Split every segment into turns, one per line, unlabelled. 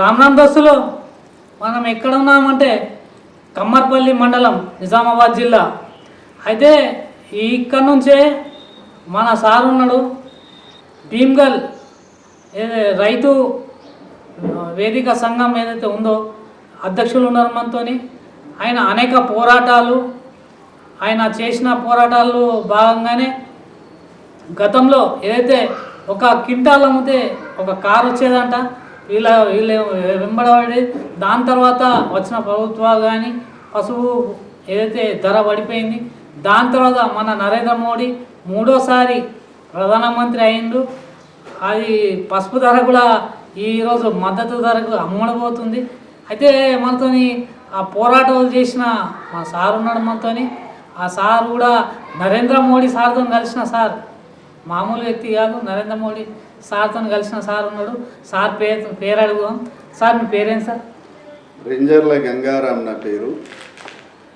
రామ్ దోస్తులు మనం ఎక్కడ ఉన్నామంటే కమ్మర్పల్లి మండలం నిజామాబాద్ జిల్లా. అయితే ఇక్కడ నుంచే మన సార్ ఉన్నాడు భీమ్గల్ రైతు వేదిక సంఘం ఏదైతే ఉందో అధ్యక్షులు ఉన్నారు మనతోని. ఆయన అనేక పోరాటాలు ఆయన చేసిన పోరాటాలు భాగంగానే గతంలో ఏదైతే ఒక క్వింటాల్ అమ్మితే ఒక కారు వచ్చేదంట. వీళ్ళ వీళ్ళు వెంబడబడి దాని తర్వాత వచ్చిన ప్రభుత్వాలు కానీ పశువు ఏదైతే ధర పడిపోయింది దాని తర్వాత మన నరేంద్ర మోడీ మూడోసారి ప్రధానమంత్రి అయిండు. అది పసుపు ధర కూడా ఈరోజు మద్దతు ధరకు అమ్మడబోతుంది అయితే మనతోని ఆ పోరాటాలు చేసిన మా సార్ ఉన్నాడు మనతోని. ఆ సార్ కూడా నరేంద్ర మోడీ సార్తో కలిసిన సార్. మామూలు వ్యక్తి కాదు నరేంద్ర మోడీ. సార్తో కలిసిన సార్ ఉన్నాడు. సార్ పేరు పేరు అడుగుదాం సార్ మీ పేరేం సార్?
రింజర్ల గంగారాం నా పేరు.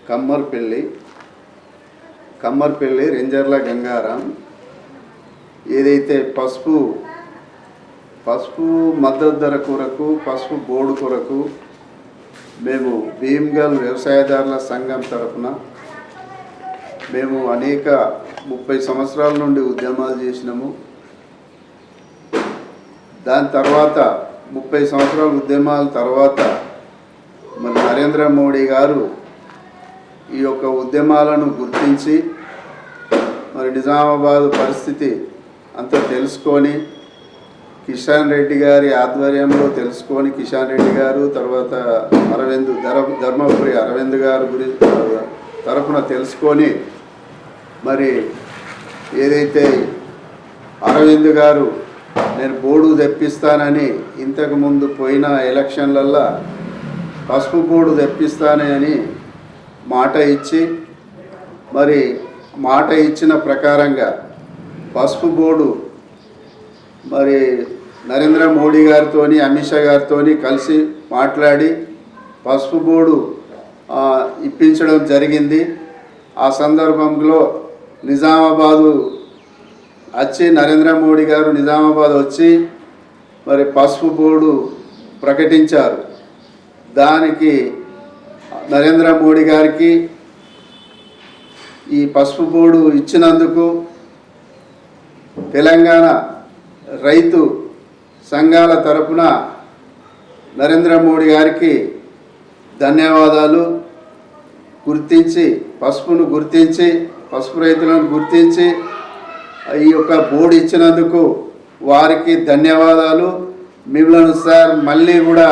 కమ్మర్పల్లి. కమ్మర్పల్లి రింజర్ల గంగారాం. ఏదైతే పసుపు పసుపు మద్దతు ధర కొరకు పసుపు బోర్డు కొరకు మేము భీమ్గల్ వ్యవసాయదారుల సంఘం తరఫున మేము అనేక ముప్పై సంవత్సరాల నుండి ఉద్యమాలు చేసినాము. దాని తర్వాత ముప్పై సంవత్సరాల ఉద్యమాల తర్వాత మరి నరేంద్ర మోడీ గారు ఈ యొక్క ఉద్యమాలను గుర్తించి మరి నిజామాబాద్ పరిస్థితి అంతా తెలుసుకొని కిషన్ రెడ్డి గారి ఆధ్వర్యంలో తెలుసుకొని కిషన్ రెడ్డి గారు తర్వాత అరవింద్ ధర్మపురి అరవింద్ గారు గురి తరఫున తెలుసుకొని మరి ఏదైతే అరవింద్ గారు నేను బోర్డు తెప్పిస్తానని ఇంతకు ముందు పోయిన ఎలక్షన్లల్లో పసుపు బోర్డు తెప్పిస్తానని మాట ఇచ్చి మరి మాట ఇచ్చిన ప్రకారంగా పసుపు బోర్డు మరి నరేంద్ర మోడీ గారితో అమిత్ షా గారితో కలిసి మాట్లాడి పసుపు బోర్డు ఇప్పించడం జరిగింది. ఆ సందర్భంలో నిజామాబాదు వచ్చి నరేంద్ర మోడీ గారు నిజామాబాద్ వచ్చి మరి పసుపు బోర్డు ప్రకటించారు. దానికి నరేంద్ర మోడీ గారికి ఈ పసుపు బోర్డు ఇచ్చినందుకు తెలంగాణ రైతు సంఘాల తరపున నరేంద్ర మోడీ గారికి ధన్యవాదాలు. గుర్తించి పసుపును గుర్తించి పసుపు రైతులను గుర్తించి ఈ యొక్క బోర్డు ఇచ్చినందుకు వారికి ధన్యవాదాలు. మిమ్మల్ని సార్ మళ్ళీ కూడా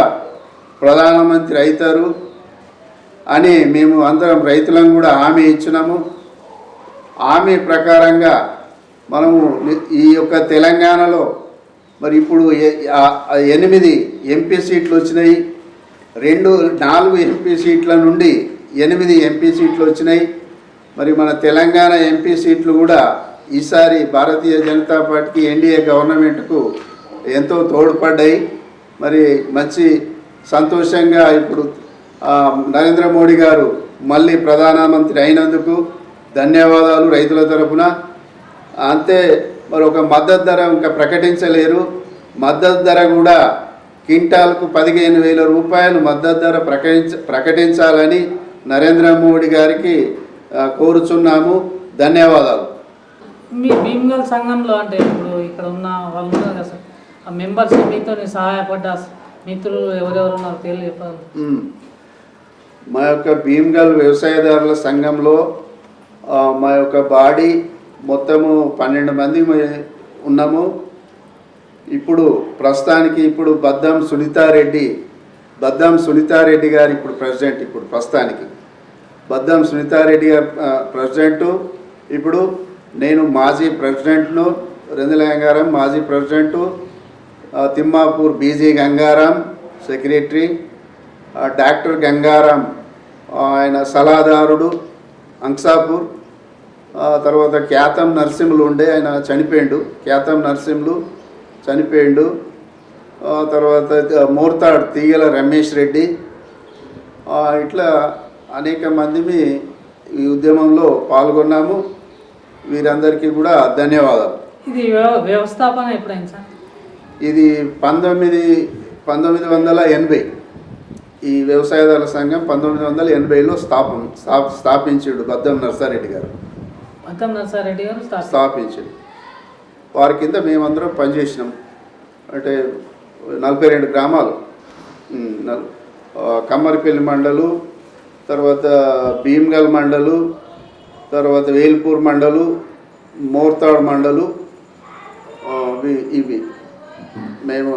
ప్రధానమంత్రి అవుతారు అని మేము అందరం రైతులను కూడా హామీ ఇచ్చినాము. హామీ ప్రకారంగా మనము ఈ యొక్క తెలంగాణలో మరి ఇప్పుడు ఎనిమిది ఎంపీ సీట్లు వచ్చినాయి. రెండు నాలుగు ఎంపీ సీట్ల నుండి ఎనిమిది ఎంపీ సీట్లు వచ్చినాయి. మరి మన తెలంగాణ ఎంపీ సీట్లు కూడా ఈసారి భారతీయ జనతా పార్టీకి ఎన్డీఏ గవర్నమెంట్కు ఎంతో తోడ్పడ్డాయి. మరి మంచి సంతోషంగా ఇప్పుడు నరేంద్ర మోడీ గారు మళ్ళీ ప్రధానమంత్రి అయినందుకు ధన్యవాదాలు రైతుల తరఫున అంతే మరి ఒక మద్దతు ధర ఇంకా ప్రకటించలేరు. మద్దతు ధర కూడా క్వింటాల్కు పదిహేను వేల రూపాయలు మద్దతు ధర ప్రకటించ ప్రకటించాలని నరేంద్ర మోడీ గారికి కోరుచున్నాము. ధన్యవాదాలు.
మీ భీమ్గల్ సంఘంలో అంటే ఇప్పుడు ఇక్కడ ఉన్న వాళ్ళు ఉన్నారు కదా సార్ ఆ మెంబర్స్ మీతో సహాయపడ్డ మిత్రులు ఎవరెవరు ఉన్నారు
మ్మ్. మా యొక్క భీమ్గల్ వ్యవసాయదారుల సంఘంలో మా యొక్క బాడీ మొత్తము పన్నెండు మంది ఉన్నాము. ఇప్పుడు ప్రస్తుతానికి ఇప్పుడు బద్దం సునీతారెడ్డి బద్దం సునీతారెడ్డి గారు ఇప్పుడు ప్రెసిడెంట్ ఇప్పుడు ప్రస్తుతానికి. బద్దం సునీతారెడ్డి గారు ప్రెసిడెంటు. ఇప్పుడు నేను మాజీ ప్రెసిడెంట్ను రెందుల గంగారాం మాజీ president Thimmapur B G Gangaram secretary doctor Gangaram ఆయన సలహాదారుడు అంక్సాపూర్ తర్వాత ఖ్యాతం నరసింహులు ఉండే ఆయన చనిపోయిండు. ఖ్యాతం నరసింహులు చనిపోయిండు. తర్వాత మోర్తాడ్ తీగల రమేష్ రెడ్డి ఇట్లా అనేక మందిమి ఈ ఉద్యమంలో పాల్గొన్నాము. వీరందరికీ కూడా ధన్యవాదాలు.
ఇది వ్యవ- వ్యవస్థాపన ఎప్పుడైంది సార్?
ఇది పంతొమ్మిది పంతొమ్మిది వందల ఎనభై. ఈ వ్యవసాయదారుల సంఘం పంతొమ్మిది వందల ఎనభైలో స్థాపం స్థా- స్థాపించాడు బద్దం నర్సారెడ్డి గారు.
మొత్తం నరసారెడ్డి గారు
స్థాపించాడు. వారి కింద మేమందరం పనిచేసినాం. అంటే నలభై రెండు గ్రామాలు. కమ్మరిపల్లి మండలు తర్వాత భీమ్గల్ మండలు తర్వాత వేల్పూర్ మండలు మోర్తాడ్ మండలు ఇవి- మేము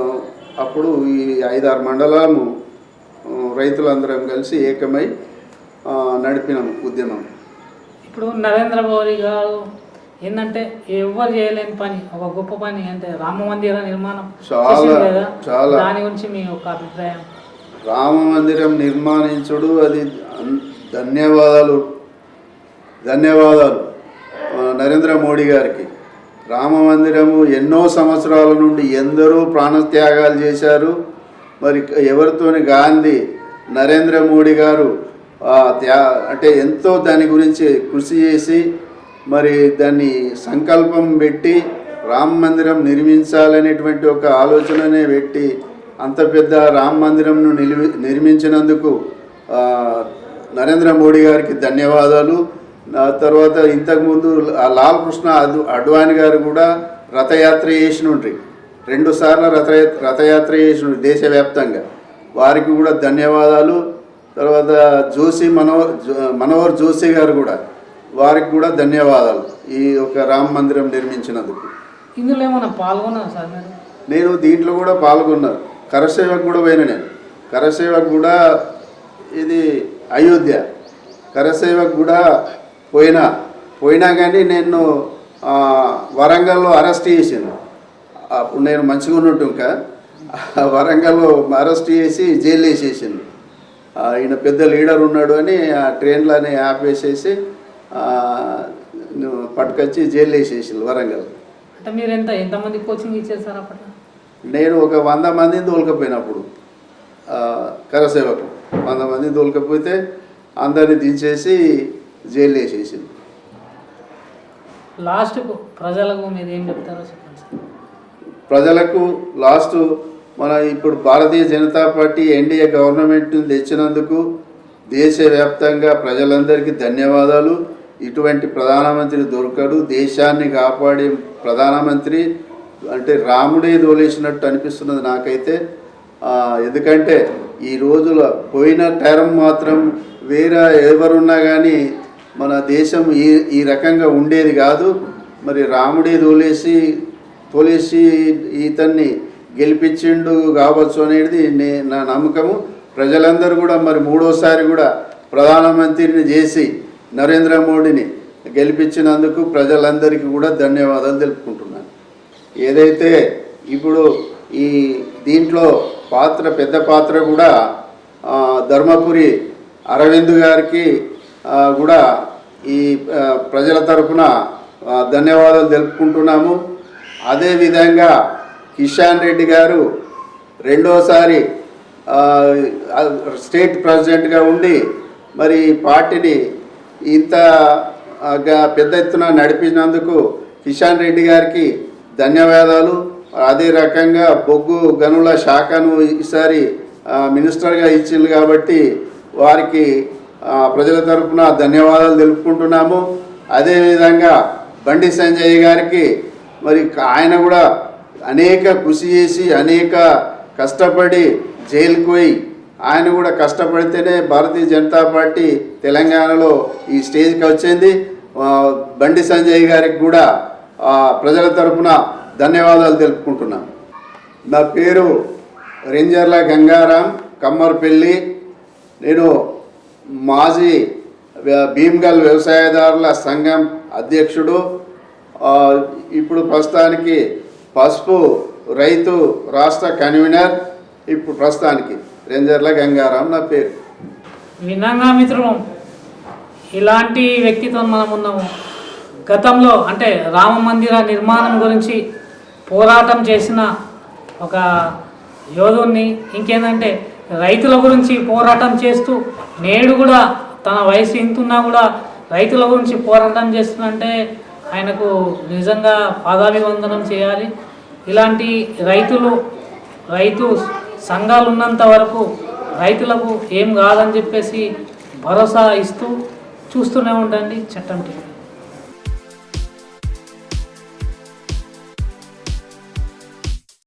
అప్పుడు ఈ ఐదారు మండలాలను రైతులందరం కలిసి ఏకమై ఆ, నడిపినాం ఉద్యమం.
ఇప్పుడు నరేంద్ర మోడీ గారు ఏంటంటే ఎవరు చేయలేని పని ఒక గొప్ప పని అంటే రామ మందిర నిర్మాణం
చాలా, చాలా.
దాని గురించి మీ యొక్క అభిప్రాయం?
రామ మందిరం నిర్మాణించుడు అది ధన్యవాదాలు. ధన్యవాదాలు నరేంద్ర మోడీ గారికి. రామ మందిరము ఎన్నో సంవత్సరాల నుండి ఎందరో ప్రాణత్యాగాలు చేశారు. మరి ఎవరితోని గాంధీ నరేంద్ర మోడీ గారు త్యా అంటే ఎంతో దాని గురించి కృషి చేసి మరి దాన్ని సంకల్పం పెట్టి రామ మందిరం నిర్మించాలనేటువంటి ఒక ఆలోచననే పెట్టి అంత పెద్ద రామ మందిరంను నిర్మించినందుకు నరేంద్ర మోడీ గారికి ధన్యవాదాలు. తర్వాత ఇంతకుముందు లాల్ కృష్ణ అడ్వాణి గారు కూడా రథయాత్ర చేసినుండ్రి. రెండు సార్లు రథ రథయాత్ర చేసిన దేశవ్యాప్తంగా. వారికి కూడా ధన్యవాదాలు. తర్వాత జోషి మనోహర్ మనోహర్ జోషి గారు కూడా వారికి కూడా ధన్యవాదాలు ఈ యొక్క రామ మందిరం నిర్మించినందుకు.
ఇందులో ఏమైనా పాల్గొన్నారు సార్
నేను దీంట్లో కూడా పాల్గొన్నాను. కరసేవకు కూడా పోయిన నేను. కరసేవకు కూడా ఇది అయోధ్య. కరసేవకు కూడా పోయినా. పోయినా కానీ నేను వరంగల్లో అరెస్ట్ చేసాను అప్పుడు నేను మంచిగా ఉన్నట్టు ఇంకా. వరంగల్లో అరెస్ట్ చేసి జైలు వేసేసాను ఈయన పెద్ద లీడర్ ఉన్నాడు అని ఆ ట్రైన్లోనే ఆపేసేసి నువ్వు పట్టుకొచ్చి జైలు వేసేసాను వరంగల్.
అంటే మీరు ఎంత ఎంతమంది కోచింగ్ ఇచ్చారు సార్ అప్పట్లో?
నేను ఒక వంద మందిని తోలుకపోయినప్పుడు కరసేవకు వంద మందిని తోలుకపోతే అందరిని దించేసి జైలు వేసేసింది
లాస్ట్కు ప్రజలకు మీరు ఏం చెప్తారో
ప్రజలకు లాస్ట్ మన ఇప్పుడు Bharatiya Janata party NDA government తెచ్చినందుకు దేశవ్యాప్తంగా ప్రజలందరికీ ధన్యవాదాలు. ఇటువంటి ప్రధానమంత్రి దొరకడు. దేశాన్ని కాపాడే ప్రధానమంత్రి అంటే రాముడే దోలేసినట్టు అనిపిస్తున్నది నాకైతే. ఎందుకంటే ఈ రోజుల పోయిన టైం మాత్రం వేరే ఎవరున్నా కానీ మన దేశం ఈ ఈ రకంగా ఉండేది కాదు. మరి రాముడే తోలేసి తోలేసి ఇతన్ని గెలిపించిండు కావచ్చు అనేది నే నా నమ్మకము. ప్రజలందరూ కూడా మరి మూడోసారి కూడా ప్రధానమంత్రిని చేసి నరేంద్ర మోడీని గెలిపించినందుకు ప్రజలందరికీ కూడా ధన్యవాదాలు తెలుపుకుంటున్నాను. ఏదైతే ఇప్పుడు ఈ దీంట్లో పాత్ర పెద్ద పాత్ర కూడా ధర్మపురి అరవింద్ గారికి కూడా ఈ ప్రజల తరఫున ధన్యవాదాలు తెలుపుకుంటున్నాము. అదేవిధంగా కిషాన్ రెడ్డి గారు రెండోసారి స్టేట్ ప్రెసిడెంట్గా ఉండి మరి పార్టీని ఇంత పెద్ద ఎత్తున నడిపినందుకు కిషాన్ రెడ్డి గారికి ధన్యవాదాలు. అదే రకంగా బొగ్గు గనుల శాఖను ఈసారి మినిస్టర్గా ఇచ్చింది కాబట్టి వారికి ప్రజల తరఫున ధన్యవాదాలు తెలుపుకుంటున్నాము. అదేవిధంగా బండి సంజయ్ గారికి మరి ఆయన కూడా అనేక కృషి చేసి అనేక కష్టపడి జైలుకు పోయి ఆయన కూడా కష్టపడితేనే భారతీయ జనతా పార్టీ తెలంగాణలో ఈ స్టేజ్కి వచ్చింది. బండి సంజయ్ గారికి కూడా ప్రజల తరపున ధన్యవాదాలు తెలుపుకుంటున్నాను నా పేరు రేంజర్ల గంగారాం కమ్మర్పల్లి. నేను మాజీ భీమ్గల్ వ్యవసాయదారుల సంఘం అధ్యక్షుడు. ఇప్పుడు ప్రస్తుతానికి పసుపు రైతు రాష్ట్ర కన్వీనర్ ఇప్పుడు ప్రస్తుతానికి రేంజర్ల గంగారాం నా పేరు.
వినంగా మిత్రులు ఇలాంటి వ్యక్తితో మనం ఉన్నాము గతంలో అంటే రామ మందిర నిర్మాణం గురించి పోరాటం చేసిన ఒక యోధుణ్ణి ఇంకేంటంటే రైతుల గురించి పోరాటం చేస్తూ నేడు కూడా తన వయసు ఇంతున్నా కూడా రైతుల గురించి పోరాటం చేస్తున్నంటే ఆయనకు నిజంగా పాదాభివందనం చేయాలి. ఇలాంటి రైతులు రైతు సంఘాలు ఉన్నంత వరకు రైతులకు ఏం కాదని చెప్పేసి భరోసా ఇస్తూ చూస్తూనే ఉండండి. చట్టం టీవీ.